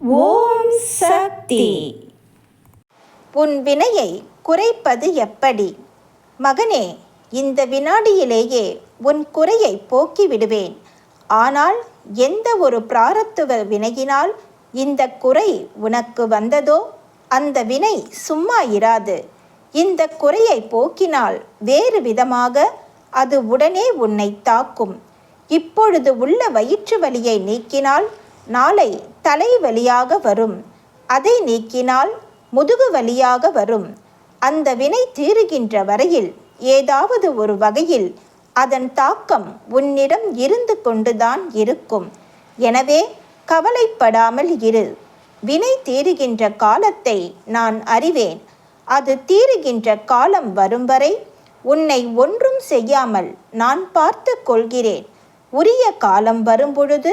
ஓம் சக்தி. உன் வினையை குறைப்பது எப்படி? மகனே இந்த வினாடியிலேயே உன் குறையை போக்கி விடுவேன். ஆனால் எந்த ஒரு பிராரத்துவ வினையினால் இந்த குறை உனக்கு வந்ததோ அந்த வினை சும்மா இராது. இந்த குறையை போக்கினால் வேறு விதமாக அது உடனே உன்னை தாக்கும். இப்பொழுது உள்ள வயிற்று வலியை நீக்கினால் நாளை தலை வலியாக வரும். அதை நீக்கினால் முதுகு வலியாக வரும். அந்த வினை தீருகின்ற வரையில் ஏதாவது ஒரு வகையில் அதன் தாக்கம் உன்னிடம் இருந்து கொண்டுதான் இருக்கும். எனவே கவலைப்படாமல் இரு. வினை தீருகின்ற காலத்தை நான் அறிவேன். அது தீருகின்ற காலம் வரும் வரை உன்னை ஒன்றும் செய்யாமல் நான் பார்த்து கொள்கிறேன். உரிய காலம் வரும்பொழுது